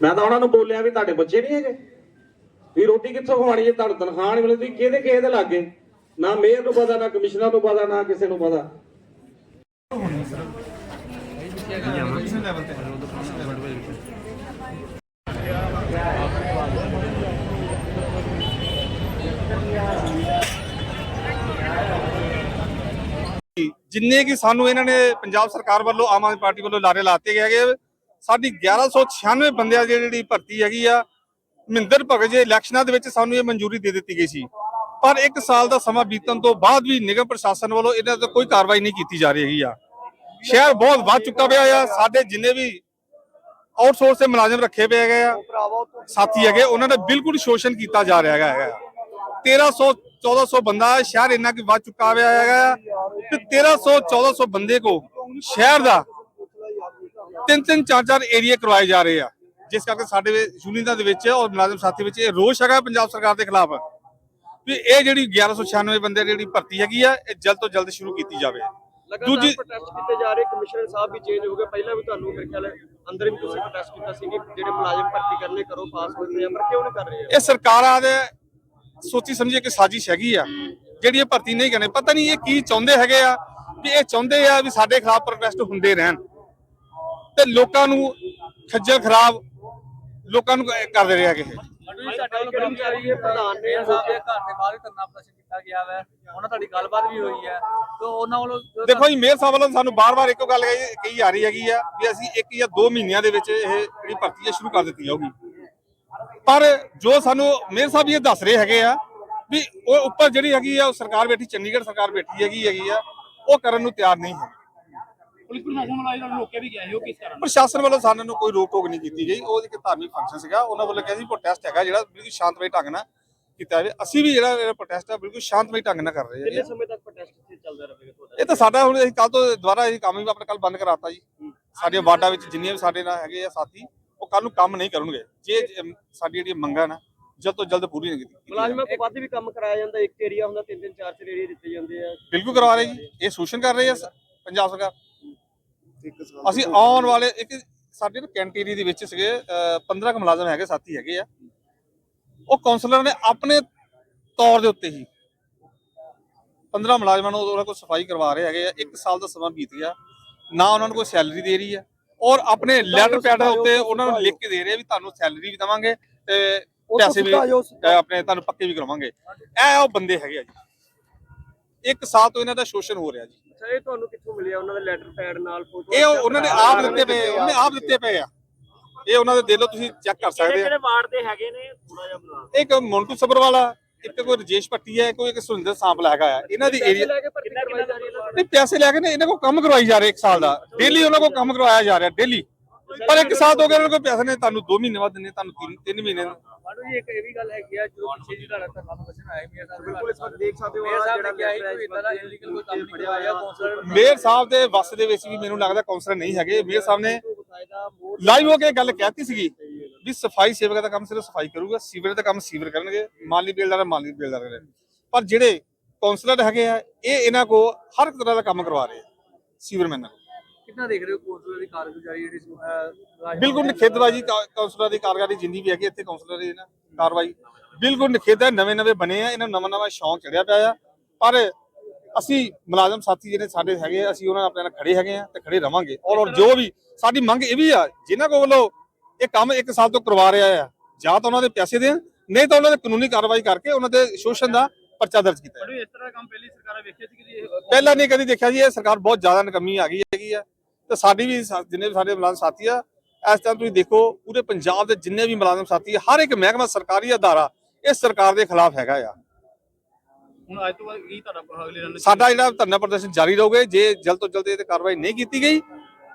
ਮੈਂ ਤਾਂ ਉਹਨਾਂ ਨੂੰ ਬੋਲਿਆ ਵੀ ਤੁਹਾਡੇ ਬੱਚੇ ਨਹੀਂ ਹੈਗੇ। ਵੀ ਰੋਟੀ ਕਿੱਥੋਂ ਖਵਾਣੀ ਹੈ? ਤੁਹਾਨੂੰ ਤਨਖਾਹ ਨਹੀਂ ਮਿਲਦੀ। ਤੁਸੀਂ ਕਿਹਦੇ ਕਿਹਦੇ ਲੱਗੇ? ਨਾ ਮੇਅਰ ਨੂੰ ਪਤਾ, ਨਾ ਕਮਿਸ਼ਨਰ ਨੂੰ ਪਤਾ, ਨਾ ਕਿਸੇ ਨੂੰ ਪਤਾ। ਜਿੰਨੇ ਕਿ ਸਾਨੂੰ ਇਹਨਾਂ ਨੇ ਪੰਜਾਬ ਸਰਕਾਰ ਵੱਲੋਂ, ਆਮ ਆਦਮੀ ਪਾਰਟੀ ਵੱਲੋਂ ਲਾਰੇ ਲਾਤੇ ਗਏ ਸਾਡੀ 1196 ਬੰਦਿਆਂ ਦੀ ਜਿਹੜੀ ਭਰਤੀ ਹੈਗੀ ਆ, ਮਹਿੰਦਰ ਭਗਤ ਜੇ ਇਲੈਕਸ਼ਨਾਂ ਦੇ ਵਿੱਚ ਸਾਨੂੰ ਇਹ ਮਨਜ਼ੂਰੀ ਦੇ ਦਿੱਤੀ ਗਈ ਸੀ। ਪਰ 1 ਸਾਲ ਦਾ ਸਮਾਂ ਬੀਤਣ ਤੋਂ ਬਾਅਦ ਵੀ ਨਿਗਮ ਪ੍ਰਸ਼ਾਸਨ ਵੱਲੋਂ ਇਹਨਾਂ ਤੇ ਕੋਈ ਕਾਰਵਾਈ ਨਹੀਂ ਕੀਤੀ ਜਾ ਰਹੀ ਹੈਗੀ ਆ। ਸ਼ਹਿਰ ਬਹੁਤ ਵੱਧ ਚੁੱਕਾ ਪਿਆ ਆ, ਸਾਡੇ ਜਿੰਨੇ ਵੀ ਆਊਟਸੋਰਸ ਦੇ ਮੁਲਾਜ਼ਮ ਰੱਖੇ ਪਏ ਹੈਗੇ ਆ, ਸਾਥੀ ਹੈਗੇ, ਉਹਨਾਂ ਦਾ ਬਿਲਕੁਲ ਸ਼ੋਸ਼ਣ ਕੀਤਾ ਜਾ ਰਿਹਾ ਹੈਗਾ 1300 1400 ਬੰਦਾ ਸ਼ਹਿਰ ਇੰਨਾ ਕਿ ਵੱਧ ਚੁੱਕਾ ਹੋਇਆ ਹੈਗਾ ਤੇ 1300 1400 ਬੰਦੇ ਕੋ ਸ਼ਹਿਰ ਦਾ ਤਿੰਨ ਤਿੰਨ ਚਾਰ ਚਾਰ ਏਰੀਆ ਕਰਵਾਏ ਜਾ ਰਹੇ ਆ। ਜਿਸ ਕਰਕੇ ਸਾਡੇ ਯੂਨੀਅਨਾਂ ਦੇ ਵਿੱਚ ਔਰ ਮੁਲਾਜ਼ਮ ਸਾਥੀ ਵਿੱਚ ਇਹ ਰੋਸ਼ ਹੈਗਾ ਪੰਜਾਬ ਸਰਕਾਰ ਦੇ ਖਿਲਾਫ। ਵੀ ਇਹ ਜਿਹੜੀ 1196 ਬੰਦੇ ਦੀ ਜਿਹੜੀ ਭਰਤੀ ਹੈਗੀ ਆ ਇਹ ਜਲਦ ਤੋਂ ਜਲਦ ਸ਼ੁਰੂ ਕੀਤੀ ਜਾਵੇ। ਦੂਜੀ- ਪ੍ਰੋਟੈਸਟ ਕੀਤੇ ਜਾ ਰਹੇ ਕਮਿਸ਼ਨਰ ਸਾਹਿਬ ਵੀ ਚੇਂਜ ਹੋ ਗਏ। ਪਹਿਲਾਂ ਵੀ ਤੁਹਾਨੂੰ ਮੇਰੇ ਖਿਆਲ ਹੈ ਅੰਦਰ ਵੀ ਤੁਸੀਂ ਪ੍ਰੋਟੈਸਟ ਕੀਤਾ ਸੀ ਕਿ ਜਿਹੜੇ ਮੁਲਾਜ਼ਮ ਭਰਤੀ ਕਰਨੇ ਕਰੋ ਪਾਸ ਹੋਏ ਆ ਪਰ ਕਿਉਂ ਨਹੀਂ ਕਰ ਰਹੇ ਇਹ ਸਰਕਾਰਾਂ ਦੇ ਸੋਚੀ ਸਮਝੀ ਕਿ ਸਾਜ਼ਿਸ਼ ਹੈਗੀ ਆ। ਜਿਹੜੀ ਇਹ ਭਰਤੀ ਨਹੀਂ ਕਰਨੇ ਪਤਾ ਨਹੀਂ ਇਹ ਕੀ ਚਾਹੁੰਦੇ ਹੈਗੇ ਆ ਵੀ ਇਹ ਚਾਹੁੰਦੇ ਆ ਵੀ ਸਾਡੇ ਖਿਲਾਫ ਪ੍ਰੋਟੈਸਟ ਹੁੰਦੇ ਰਹਿਣ। ਤੇ ਲੋਕਾਂ ਨੂੰ ਖੱਜਲ ਖਰਾਬ ਲੋਕਾਂ ਨੂੰ ਕ- ਕਰਦੇ ਰਹੇ ਸਾਡਾ ਕਰਮਚਾਰੀ ਪ੍ਰਧਾਨ ਨੇ ਸਾਹਿਬ ਦੇ ਘਰ ਦੇ ਬਾਹਰ ਹੀ ਧਰਨਾ ਪ੍ਰਦਰਸ਼ਨ ਕੀਤਾ ਗਿਆ ਹੈ ਉਹਨਾਂ ਤੁਹਾਡੀ ਗੱਲਬਾਤ ਵੀ ਹੋਈ ਹੈ। ਤੇ ਉਹਨਾਂ ਵੱਲੋਂ ਜੋ ਦੇਖੋ ਜੀ ਮੇਅਰ ਸਾਹਿਬ ਵੱਲੋਂ ਸਾਨੂੰ ਬਾਰ-ਬਾਰ ਇੱਕੋ ਗੱਲ ਕਹੀ ਕਹੀ ਜਾ ਰਹੀ ਹੈਗੀ ਆ ਵੀ ਅਸੀਂ ਇੱਕ ਜਾਂ ਦੋ ਮਹੀਨਿਆਂ ਦੇ ਵਿੱਚ ਇਹ ਜਿਹੜੀ ਭਰਤੀ ਹੈ ਸ਼ੁਰੂ ਕਰ ਦਿੱਤੀ ਜਾਊਗੀ। ਪਰ ਜੋ ਸਾਨੂੰ ਮੇਅਰ ਸਾਹਿਬ ਇਹ ਦੱਸ ਰਹੇ ਹੈਗੇ ਆ ਵੀ ਉਹ ਉੱਪਰ ਜਿਹੜੀ ਹੈਗੀ ਆ ਉਹ ਸਰਕਾਰ ਬੈਠੀ ਚੰਡੀਗੜ੍ਹ ਸਰਕਾਰ ਬੈਠੀ ਹੈਗੀ ਹੈਗੀ ਆ ਉਹ ਕਰਨ ਨੂੰ ਤਿਆਰ ਨਹੀਂ ਹੈ। ਪੁਲਿਸ ਪ੍ਰਸ਼ਾਸਨ ਵੱਲੋਂ ਇਹਨਾਂ ਨੂੰ ਰੋਕਿਆ ਵੀ ਗਿਆ ਸੀ ਉਹ ਕਿਸ ਕਾਰਨ? ਪ੍ਰਸ਼ਾਸਨ ਵੱਲੋਂ ਸਾਨੂੰ ਨੂੰ ਕੋਈ ਰੋਕ ਟੋਕ ਨਹੀਂ ਕੀਤੀ ਗਈ। ਉਹ ਇੱਕ ਧਾਰਮਿਕ ਫੰਕਸ਼ਨ ਸੀਗਾ। ਉਹਨਾਂ ਵੱਲੋਂ ਕਿਹਾ ਸੀ ਪ੍ਰੋਟੈਸਟ ਹੈਗਾ ਜਿਹੜਾ ਬਿਲਕੁਲ ਸ਼ਾਂਤਮਈ ਢੰਗ ਨਾਲ ਕੀਤਾ ਜਾਵੇ। ਅਸੀਂ ਵੀ ਜਿਹੜਾ ਇਹ ਪ੍ਰੋਟੈਸਟ ਹੈ ਬਿਲਕੁਲ ਸ਼ਾਂਤਮਈ ਢੰਗ ਨਾਲ ਕਰ ਰਹੇ ਕਿੰਨੇ ਹਾਂ ਸਮੇਂ ਤੱਕ ਪ੍ਰੋਟੈਸਟ ਇੱਥੇ ਚੱਲਦਾ ਰਹੇਗਾ ਤੁਹਾਡਾ? ਇਹ ਤਾਂ ਸਾਡਾ ਹੁਣ ਅਸੀਂ ਕੱਲ ਤੋਂ ਦੁਬਾਰਾ ਇਹ ਕੰਮ ਵੀ ਆਪਣਾ ਕੱਲ ਬੰਦ ਕਰਾਤਾ ਜੀ। ਸਾਡੀਆਂ ਵਾਰਡਾਂ ਵਿੱਚ ਜਿੰਨੀਆਂ ਵੀ ਸਾਡੇ ਨਾਲ ਹੈਗੇ ਆ ਸਾਥੀ ਉਹ ਕੱਲ ਨੂੰ ਕੰਮ ਨਹੀਂ ਕਰਨਗੇ। ਜੇ ਸਾਡੀ ਜਿਹੜੀ ਮੰਗਾਂ ਨਾ ਜਲਦ ਤੋਂ ਜਲਦ ਪੂਰੀ ਨਹੀਂ ਕੀਤੀ ਮੁਲਾਜ਼ਮਾਂ ਕੋਲ ਵੱਧ ਵੀ ਕੰਮ ਕਰਾਇਆ ਜਾਂਦਾ ਇੱਕ ਏਰੀਆ ਹੁੰਦਾ ਤਿੰਨ ਤਿੰਨ ਚਾਰ ਚਾਰ ਏਰੀਆ ਦਿੱਤੇ ਜਾਂਦੇ ਆ। ਬਿਲਕੁਲ ਕਰਵਾ ਰਹੇ ਜੀ। ਇਹ ਸ਼ੋਸ਼ਣ ਕਰ ਰਹੇ ਆ ਪੰਜਾਬ ਸਰਕਾਰ। ਅਸੀਂ ਆਉਣ ਵਾਲੇ ਇੱਕ ਸਾਡੇ ਨਾ ਕੈਂਟੀਰੀ ਦੇ ਵਿੱਚ ਸੀਗੇ ਅਹ, 15 ਕੁ ਮੁਲਾਜ਼ਮ ਹੈਗੇ ਸਾਥੀ ਹੈਗੇ ਆ। ਉਹ ਕਾਉਂਸਲਰ ਨੇ ਆਪਣੇ ਤੌਰ ਦੇ ਉੱਤੇ ਹੀ 15 ਮੁਲਾਜ਼ਮਾਂ ਨੂੰ ਉਹਨਾਂ ਕੋਲ ਸਫ਼ਾਈ ਕਰਵਾ ਰਹੇ ਹੈਗੇ ਆ। ਇੱਕ ਸਾਲ ਦਾ ਸਮਾਂ ਬੀਤ ਗਿਆ। ਨਾ ਉਹਨਾਂ ਨੂੰ ਕੋਈ ਸੈਲਰੀ ਦੇ ਰਹੀ ਆ। ਔਰ ਆਪਣੇ ਲੈਟਰ ਪੈਡ ਉੱਤੇ ਉਹਨਾਂ ਨੂੰ ਲਿਖ ਕੇ ਦੇ ਰਹੇ ਆ ਵੀ ਤੁਹਾਨੂੰ ਸੈਲਰੀ ਵੀ ਦਵਾਂਗੇ ਤੇ ਪੈਸੇ ਵੀ ਆਪਣੇ ਤੁਹਾਨੂੰ ਪੱਕੇ ਵੀ ਕਰਵਾਵਾਂਗੇ ਇਹ ਉਹ ਬੰਦੇ ਹੈਗੇ ਆ ਜੀ। ਇੱਕ ਸਾਲ ਤੋਂ ਇਹਨਾਂ ਦਾ ਸ਼ੋਸ਼ਣ ਹੋ ਰਿਹਾ ਜੀ। ਅੱਛਾ ਇਹ ਤੁਹਾਨੂੰ ਕਿੱਥੋਂ ਮਿਲਿਆ? ਉਹਨਾਂ ਦੇ ਲੈਟਰ ਪੈਡ ਨਾਲ ਫੋਟੋ ਇਹ ਉਹ- ਉਹਨਾਂ ਨੇ ਆਪ ਦਿੱਤੇ ਪਏ ਉਹਨਾਂ ਨੇ ਆਪ ਦਿੱਤੇ ਪਏ ਆ। ਇਹ ਉਹਨਾਂ ਦੇ ਦੇ ਲਓ ਤੁਸੀਂ ਚੈੱਕ ਕਰ ਸਕਦੇ ਆ। ਵਾਰਡ ਦੇ ਹੈਗੇ ਨੇ? ਥੋੜਾ ਜਿਹਾ ਬਣਾ ਇੱਕ ਮੋਂਟੂ ਸਬਰਵਾਲਾ ਇੱਕ ਕੋਈ ਰਜੇਸ਼ ਭੱਟੀ ਹੈ ਕੋਈ ਇੱਕ ਸੁਰਿੰਦਰ ਸਾਂਪਲ ਹੈਗਾ ਆ ਇਹਨਾਂ ਦੀ ਏਰੀਆ ਲੈ ਕੇ ਭਰਤੀ ਕਰਵਾਈ ਜਾ ਰਹੀ ਹੈ ਇਹਨਾਂ ਨਹੀਂ ਪੈਸੇ ਲੈ ਕੇ ਨੇ ਇਹਨਾਂ ਕੋਲ ਕੰਮ ਕਰਵਾਈ ਜਾ ਰਹੇ ਇੱਕ ਸਾਲ ਦਾ। ਡੇਲੀ ਉਹਨਾਂ ਕੋਲ ਕੰਮ ਕਰਵਾਇਆ ਜਾ ਰਿਹਾ ਡੇਲੀ ਪਰ ਇੱਕ ਸਾਲ ਤੋਂ ਉਹਨਾਂ ਕੋਲ ਪੈਸੇ ਨੇ ਤੁਹਾਨੂੰ 2 ਮਹੀਨੇ ਬਾਅਦ ਦਿੰਦੇ ਤੁਹਾਨੂੰ 3 3 ਮਹੀਨੇ ਮਾਡੂ ਜੀ ਇੱਕ ਇਹ ਵੀ ਗੱਲ ਹੈਗੀ ਆ ਜਦੋਂ ਪਿੱਛੇ ਜੀ ਤੁਹਾਡਾ ਧਰਨਾ ਪ੍ਰਦਰਸ਼ਨ ਆਇਆ ਮੀਆਂ ਸਾਹਿਬ ਬਿਲਕੁਲ ਇਸ ਵਕਤ ਦੇਖ ਸਕਦੇ ਹੋ ਜਿਹੜਾ ਕਿਹਾ ਕੋਈ ਇਦਾਂ ਦਾ ਇਲੀਗਲ ਕੋਈ ਕੰਮ ਨਹੀਂ ਹੋਇਆ ਕੌਂਸਲਰ ਮੇਅਰ ਸਾਹਿਬ ਦੇ ਵੱਸ ਦੇ ਵਿੱਚ ਵੀ ਮੈਨੂੰ ਲੱਗਦਾ ਕਾਉਂਸਲਰ ਨਹੀਂ ਹੈਗੇ। ਮੇਅਰ ਸਾਹਿਬ ਨੇ ਮੋਰ ਲਾਈਵ ਹੋ ਕੇ ਗੱਲ ਕਹਿਤੀ ਸੀਗੀ ਵੀ ਸਫ਼ਾਈ ਸੇਵਕ ਦਾ ਕੰਮ ਸਿਰਫ ਸਫ਼ਾਈ ਕਰੂਗਾ ਸੀਵਰ ਦਾ ਕੰਮ ਸੀਵਰ ਕਰਨਗੇ ਮਾਲੀ ਬੇਲਦਾਰ ਮਾਲੀ ਬੇਲਦਾਰ ਕਰਨਗੇ ਪਰ ਜਿਹੜੇ ਕਾਉਂਸਲਰ ਹੈਗੇ ਆ ਇਹ ਇਹਨਾਂ ਕੋ ਹਰ ਤਰ੍ਹਾਂ ਦਾ ਕੰਮ ਕਰਵਾ ਰਹੇ ਆ ਸੀਵਰਮੈਨ ਨਾਲ ਕਿੰਨਾ ਦੇਖ ਰਹੇ ਹੋ ਕੌਂਸਲਰ ਦੀ ਕਾਰਗੁਜ਼ਾਰੀ ਜਿਹੜੀ ਅਹ, ਮੁਲਾਜ਼ਮਾਂ ਬਿਲਕੁਲ ਨਿਖੇਧਬਾਜੀ ਕਾ- ਕਾਉਂਸਲਰ ਦੀ ਕਾਰਗੁਜ਼ਾਰੀ ਜਿੰਨੀ ਵੀ ਹੈਗੀ ਇੱਥੇ ਕਾਉਂਸਲਰ ਦੀ ਨਾ ਕਾਰਵਾਈ। ਬਿਲਕੁਲ ਨਿਖੇਧ ਹੈ ਨਵੇਂ ਨਵੇਂ ਬਣੇ ਆ ਇਹਨਾਂ ਨੂੰ ਨਵਾਂ ਨਵਾਂ ਸ਼ੌਂਕ ਚੜਿਆ ਪਿਆ ਆ। ਪਰ ਅਸੀਂ ਮੁਲਾਜ਼ਮ ਸਾਥੀ ਜਿਹੜੇ ਸਾਡੇ ਹੈਗੇ ਆ, ਅਸੀਂ ਉਹਨਾਂ ਆਪਣੇ ਨਾਲ ਖੜੇ ਹੈਗੇ ਆ ਤੇ ਖੜੇ ਰਵਾਂਗੇ। ਔਰ ਔਰ ਜੋ ਵੀ ਸਾਡੀ ਮੰਗ ਇਹ ਵੀ ਆ ਜਿਨ੍ਹਾਂ ਕੋਲ ਵੱਲੋਂ ਇਹ ਕੰਮ ਇੱਕ ਸਾਲ ਤੋਂ ਕਰਵਾ ਰਿਹਾ ਆ ਜਾਂ ਤਾਂ ਉਹਨਾਂ ਦੇ ਪੈਸੇ ਦੇਣ ਨਹੀਂ ਤਾਂ ਉਹਨਾਂ ਦੇ ਕਾਨੂੰਨੀ ਕਾਰਵਾਈ ਕਰਕੇ ਉਹਨਾਂ ਦੇ ਸ਼ੋਸ਼ਣ ਦਾ ਪਰਚਾ ਦਰਜ ਕੀਤਾ ਜਾਵੇ। ਇਸ ਤਰ੍ਹਾਂ ਦਾ ਕੰਮ ਪਹਿਲੀ ਸਰਕਾਰਾਂ ਵੇਖਿਆ ਸੀ ਕਿ ਇਹ ਪਹਿਲਾਂ ਨਹੀਂ ਕਦੀ ਦੇਖਿਆ ਜੀ ਇਹ ਸਰਕਾਰ ਬਹੁਤ ਜ਼ਿਆਦਾ ਨਕਮੀ ਆ ਗਈ ਹੈਗੀ ਆ। ਤੇ ਸਾਡੀ ਵੀ ਸਾ- ਜਿੰਨੇ ਵੀ ਸਾਡੇ ਮੁਲਾਜ਼ਮ ਸਾਥੀ ਆ ਇਸ ਟਾਈਮ ਤੁਸੀਂ ਦੇਖੋ ਪੂਰੇ ਪੰਜਾਬ ਦੇ ਜਿੰਨੇ ਵੀ ਮੁਲਾਜ਼ਮ ਸਾਥੀ ਆ ਹਰ ਇੱਕ ਮਹਿਕਮਾ ਸਰਕਾਰੀ ਅਦਾਰਾ ਇਸ ਸਰਕਾਰ ਦੇ ਖਿਲਾਫ ਹੈਗਾ ਆ। ਹੁਣ ਅੱਜ ਤੋਂ ਬਾਅਦ ਕੀ ਤੁਹਾਡਾ ਅਗਲੇ ਰਨ ਸਾਡਾ ਜਿਹੜਾ ਧਰਨਾ ਪ੍ਰਦਰਸ਼ਨ ਜਾਰੀ ਰਹੂਗਾ ਜੇ ਜਲਦ ਤੋਂ ਜਲਦ ਇਹ ਤੇ ਕਾਰਵਾਈ ਨਹੀਂ ਕੀਤੀ ਗਈ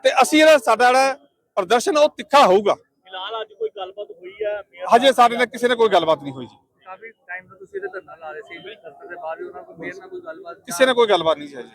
ਤੇ ਅਸੀਂ ਜਿਹੜਾ ਸਾਡਾ ਜਿਹੜਾ ਪ੍ਰਦਰਸ਼ਨ ਆ ਉਹ ਤਿੱਖਾ ਹੋਊਗਾ। ਫਿਲਹਾਲ ਅੱਜ ਕੋਈ ਗੱਲਬਾਤ ਹੋਈ ਹੈ ਹਜੇ ਸਾਡੇ ਨਾਲ ਕਿਸੇ ਨਾਲ ਕੋਈ ਗੱਲਬਾਤ ਨਹੀਂ ਹੋਈ ਜੀ। ਕਾਫੀ ਟਾਈਮ ਤੋਂ ਤੁਸੀਂ ਇਹਦੇ ਧਰਨਾ ਲਾ ਰਹੇ ਸੀ ਦਫ਼ਤਰ ਦੇ ਬਾਹਰ ਵੀ ਉਹਨਾਂ ਕੋਈ ਮੇਅਰ ਨਾਲ ਕੋਈ ਗੱਲਬਾਤ ਕਿਸੇ ਨਾਲ ਕੋਈ ਗੱਲਬਾਤ ਨਹੀਂ ਜੀ। ਹਾਂਜੀ